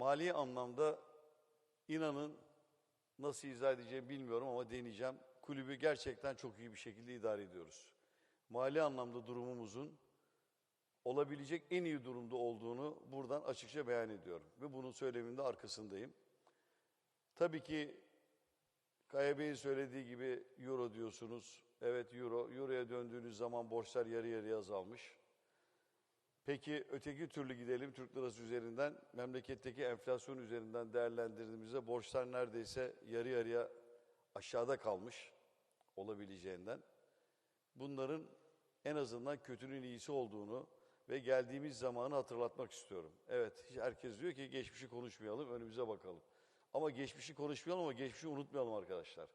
mali anlamda inanın nasıl izah edeceğimi bilmiyorum ama deneyeceğim. Kulübü gerçekten çok iyi bir şekilde idare ediyoruz. Mali anlamda durumumuzun olabilecek en iyi durumda olduğunu buradan açıkça beyan ediyorum. Ve bunun söyleminde arkasındayım. Tabii ki Kaya Bey'in söylediği gibi euro diyorsunuz. Evet euro. Euroya döndüğünüz zaman borçlar yarı yarıya azalmış. Peki öteki türlü gidelim Türk lirası üzerinden. Memleketteki enflasyon üzerinden değerlendirdiğimizde borçlar neredeyse yarı yarıya aşağıda kalmış olabileceğinden. Bunların en azından kötünün iyisi olduğunu ve geldiğimiz zamanı hatırlatmak istiyorum. Evet, herkes diyor ki geçmişi konuşmayalım, önümüze bakalım. Ama geçmişi konuşmayalım ama geçmişi unutmayalım arkadaşlar.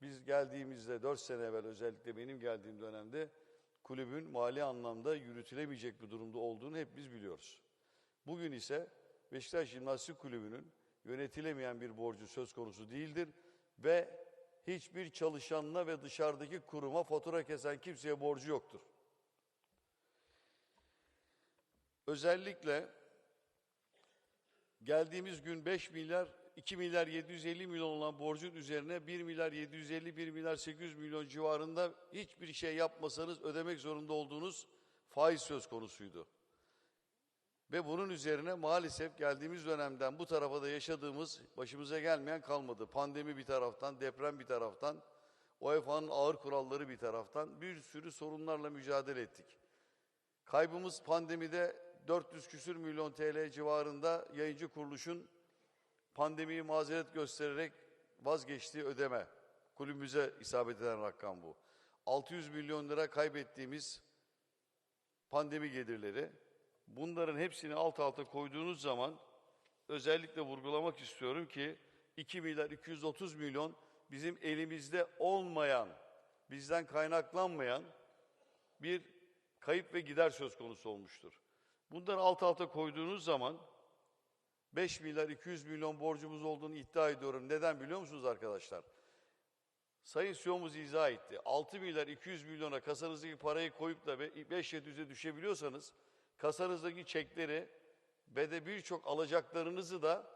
Biz geldiğimizde 4 sene evvel özellikle benim geldiğim dönemde kulübün mali anlamda yürütülemeyecek bir durumda olduğunu hep biz biliyoruz. Bugün ise Beşiktaş Jimnastik Kulübü'nün yönetilemeyen bir borcu söz konusu değildir ve hiçbir çalışanına ve dışarıdaki kuruma fatura kesen kimseye borcu yoktur. Özellikle geldiğimiz gün 5 milyar 2 milyar 750 milyon olan borcun üzerine 1 milyar 750 1 milyar 800 milyon civarında hiçbir şey yapmasanız ödemek zorunda olduğunuz faiz söz konusuydu. Ve bunun üzerine maalesef geldiğimiz dönemden bu tarafa da yaşadığımız başımıza gelmeyen kalmadı. Pandemi bir taraftan, deprem bir taraftan, UEFA'nın ağır kuralları bir taraftan bir sürü sorunlarla mücadele ettik. Kaybımız pandemide 400 küsür milyon TL civarında yayıncı kuruluşun pandemiyi mazeret göstererek vazgeçtiği ödeme. Kulübümüze isabet eden rakam bu. 600 milyon lira kaybettiğimiz pandemi gelirleri. Bunların hepsini alt alta koyduğunuz zaman özellikle vurgulamak istiyorum ki 2 milyar 230 milyon bizim elimizde olmayan, bizden kaynaklanmayan bir kayıp ve gider söz konusu olmuştur. Bunları alt alta koyduğunuz zaman 5 milyar 200 milyon borcumuz olduğunu iddia ediyorum. Neden biliyor musunuz arkadaşlar? Sayın CEO'muz izah etti. 6 milyar 200 milyona kasanızdaki parayı koyup da 5-700'e düşebiliyorsanız kasanızdaki çekleri ve de birçok alacaklarınızı da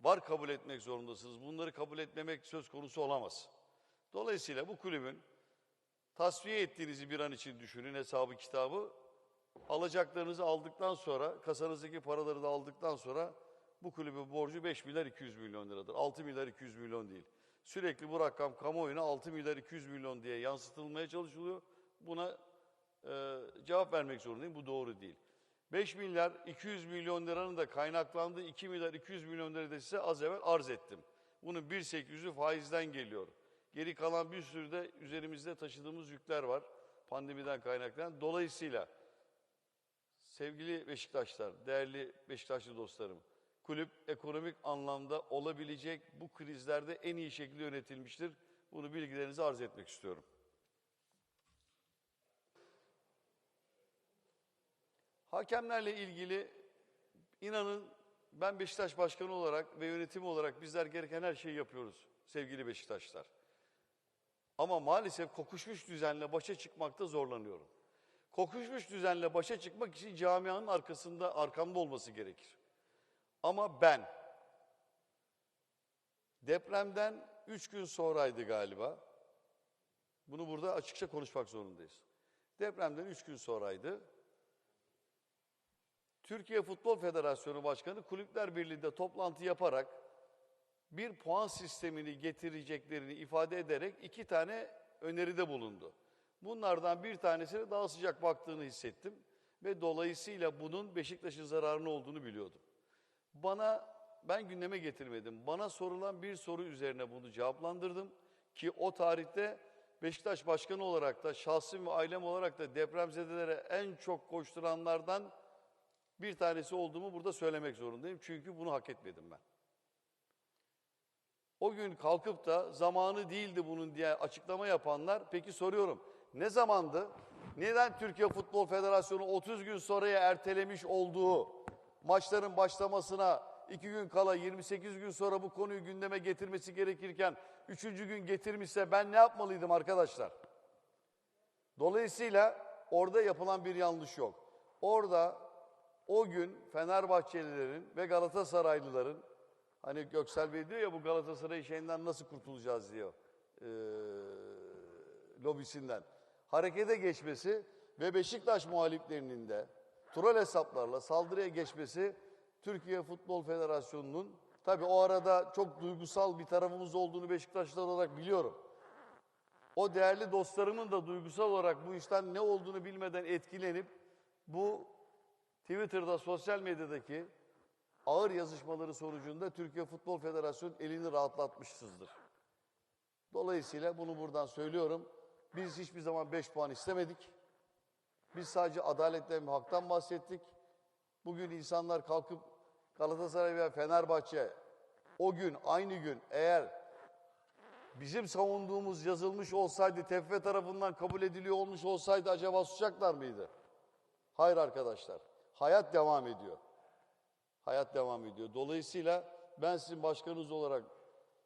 var kabul etmek zorundasınız. Bunları kabul etmemek söz konusu olamaz. Dolayısıyla bu kulübün tasfiye ettiğinizi bir an için düşünün hesabı kitabı. Alacaklarınızı aldıktan sonra, kasanızdaki paraları da aldıktan sonra bu kulübün borcu 5 milyar 200 milyon liradır. 6 milyar 200 milyon değil. Sürekli bu rakam kamuoyuna 6 milyar 200 milyon diye yansıtılmaya çalışılıyor. Buna e, cevap vermek zorundayım. Bu doğru değil. 5 milyar 200 milyon liranın da kaynaklandığı 2 milyar 200 milyon lirayı da size az evvel arz ettim. Bunun 1.800'ü faizden geliyor. Geri kalan bir sürü de üzerimizde taşıdığımız yükler var pandemiden kaynaklanan. Dolayısıyla sevgili Beşiktaşlar, değerli Beşiktaşlı dostlarım, kulüp ekonomik anlamda olabilecek bu krizlerde en iyi şekilde yönetilmiştir. Bunu bilgilerinize arz etmek istiyorum. Hakemlerle ilgili inanın ben Beşiktaş Başkanı olarak ve yönetimi olarak bizler gereken her şeyi yapıyoruz sevgili Beşiktaşlar. Ama maalesef kokuşmuş düzenle başa çıkmakta zorlanıyorum. Kokuşmuş düzenle başa çıkmak için camianın arkasında, arkamda olması gerekir. Ama ben depremden üç gün sonraydı galiba. Bunu burada açıkça konuşmak zorundayız. Depremden üç gün sonraydı. Türkiye Futbol Federasyonu Başkanı Kulüpler Birliği'nde toplantı yaparak bir puan sistemini getireceklerini ifade ederek iki tane öneride bulundu. Bunlardan bir tanesine daha sıcak baktığını hissettim ve dolayısıyla bunun Beşiktaş'ın zararına olduğunu biliyordum. Bana ben gündeme getirmedim. Bana sorulan bir soru üzerine bunu cevaplandırdım ki o tarihte Beşiktaş Başkanı olarak da şahsım ve ailem olarak da depremzedelere en çok koşturanlardan bir tanesi olduğumu burada söylemek zorundayım. Çünkü bunu hak etmedim ben. O gün kalkıp da zamanı değildi bunun diye açıklama yapanlar peki soruyorum ne zamandı? Neden Türkiye Futbol Federasyonu 30 gün sonraya ertelemiş olduğu maçların başlamasına 2 gün kala 28 gün sonra bu konuyu gündeme getirmesi gerekirken 3. gün getirmişse ben ne yapmalıydım arkadaşlar? Dolayısıyla orada yapılan bir yanlış yok. Orada o gün Fenerbahçelilerin ve Galatasaraylıların hani Göksel Bey diyor ya bu Galatasaray şeyinden nasıl kurtulacağız diyor. Ee, lobisinden. Harekete geçmesi ve Beşiktaş muhaliflerinin de troll hesaplarla saldırıya geçmesi Türkiye Futbol Federasyonu'nun tabi o arada çok duygusal bir tarafımız olduğunu Beşiktaşlı olarak biliyorum. O değerli dostlarımın da duygusal olarak bu işten ne olduğunu bilmeden etkilenip bu Twitter'da, sosyal medyadaki ağır yazışmaları sonucunda Türkiye Futbol Federasyonu elini rahatlatmışsızdır. Dolayısıyla bunu buradan söylüyorum. Biz hiçbir zaman 5 puan istemedik. Biz sadece adaletten ve haktan bahsettik. Bugün insanlar kalkıp Galatasaray veya Fenerbahçe o gün aynı gün eğer bizim savunduğumuz yazılmış olsaydı TFF tarafından kabul ediliyor olmuş olsaydı acaba susacaklar mıydı? Hayır arkadaşlar. Hayat devam ediyor. Hayat devam ediyor. Dolayısıyla ben sizin başkanınız olarak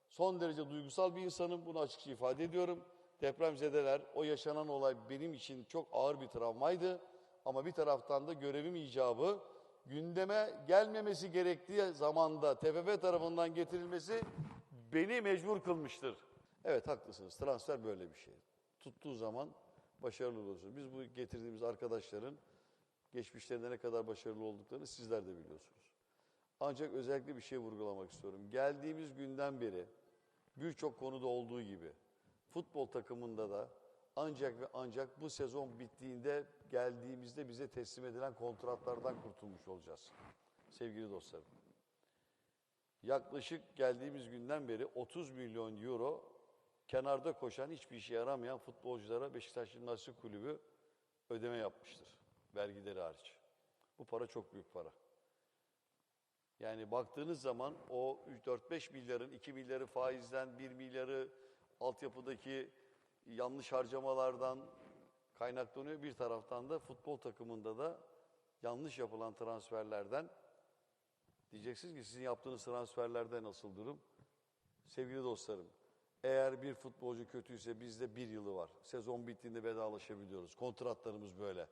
son derece duygusal bir insanım. Bunu açıkça ifade ediyorum. Depremzedeler, o yaşanan olay benim için çok ağır bir travmaydı. Ama bir taraftan da görevim icabı gündeme gelmemesi gerektiği zamanda TFF tarafından getirilmesi beni mecbur kılmıştır. Evet haklısınız. Transfer böyle bir şey. Tuttuğu zaman başarılı olursunuz. Biz bu getirdiğimiz arkadaşların geçmişlerinde ne kadar başarılı olduklarını sizler de biliyorsunuz. Ancak özellikle bir şey vurgulamak istiyorum. Geldiğimiz günden beri birçok konuda olduğu gibi futbol takımında da ancak ve ancak bu sezon bittiğinde geldiğimizde bize teslim edilen kontratlardan kurtulmuş olacağız. Sevgili dostlarım. Yaklaşık geldiğimiz günden beri 30 milyon euro kenarda koşan hiçbir işe yaramayan futbolculara Beşiktaş Jimnastik Kulübü ödeme yapmıştır. Vergileri hariç. Bu para çok büyük para. Yani baktığınız zaman o 4-5 milyarın 2 milyarı faizden 1 milyarı altyapıdaki yanlış harcamalardan kaynaklanıyor. Bir taraftan da futbol takımında da yanlış yapılan transferlerden diyeceksiniz ki sizin yaptığınız transferlerde nasıl durum? Sevgili dostlarım, eğer bir futbolcu kötüyse bizde bir yılı var. Sezon bittiğinde vedalaşabiliyoruz. Kontratlarımız böyle.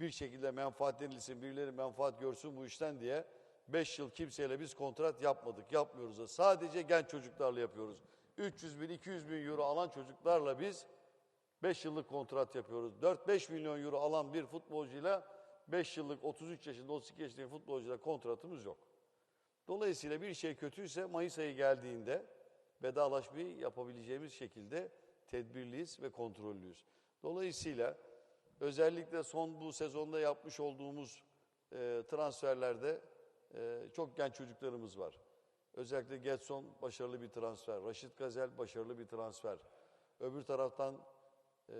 Bir şekilde menfaatlenilsin, birileri menfaat görsün bu işten diye 5 yıl kimseyle biz kontrat yapmadık, yapmıyoruz da. Sadece genç çocuklarla yapıyoruz. 300 bin, 200 bin euro alan çocuklarla biz 5 yıllık kontrat yapıyoruz. 4-5 milyon euro alan bir futbolcuyla 5 yıllık 33 yaşında, 32 yaşında bir futbolcuyla kontratımız yok. Dolayısıyla bir şey kötüyse Mayıs ayı geldiğinde vedalaşmayı yapabileceğimiz şekilde tedbirliyiz ve kontrollüyüz. Dolayısıyla özellikle son bu sezonda yapmış olduğumuz e, transferlerde e, çok genç çocuklarımız var. Özellikle Getson başarılı bir transfer, Raşit Gazel başarılı bir transfer. Öbür taraftan e,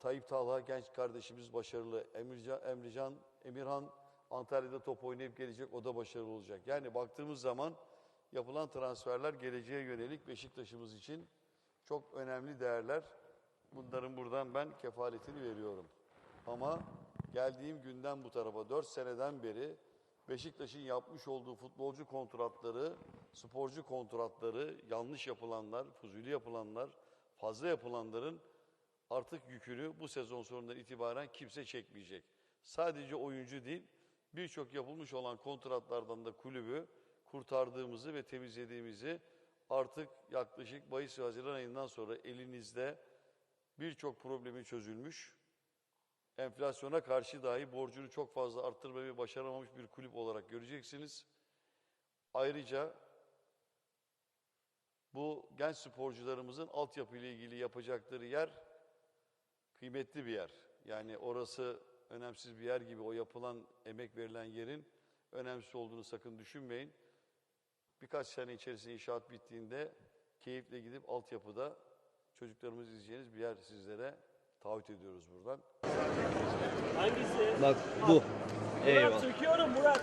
Tayyip Talha genç kardeşimiz başarılı. Emircan, Emrecan, Emirhan Antalya'da top oynayıp gelecek o da başarılı olacak. Yani baktığımız zaman yapılan transferler geleceğe yönelik Beşiktaş'ımız için çok önemli değerler. Bunların buradan ben kefaletini veriyorum. Ama geldiğim günden bu tarafa 4 seneden beri Beşiktaş'ın yapmış olduğu futbolcu kontratları, sporcu kontratları, yanlış yapılanlar, fuzuli yapılanlar, fazla yapılanların artık yükünü bu sezon sonundan itibaren kimse çekmeyecek. Sadece oyuncu değil, birçok yapılmış olan kontratlardan da kulübü kurtardığımızı ve temizlediğimizi artık yaklaşık Mayıs ve Haziran ayından sonra elinizde birçok problemi çözülmüş, enflasyona karşı dahi borcunu çok fazla arttırmayı başaramamış bir kulüp olarak göreceksiniz. Ayrıca bu genç sporcularımızın altyapı ile ilgili yapacakları yer kıymetli bir yer. Yani orası önemsiz bir yer gibi o yapılan emek verilen yerin önemsiz olduğunu sakın düşünmeyin. Birkaç sene içerisinde inşaat bittiğinde keyifle gidip altyapıda çocuklarımız izleyeceğiniz bir yer sizlere taahhüt ediyoruz buradan. Hangisi? Bak bu. Murat Eyvallah. çekiyorum Murat.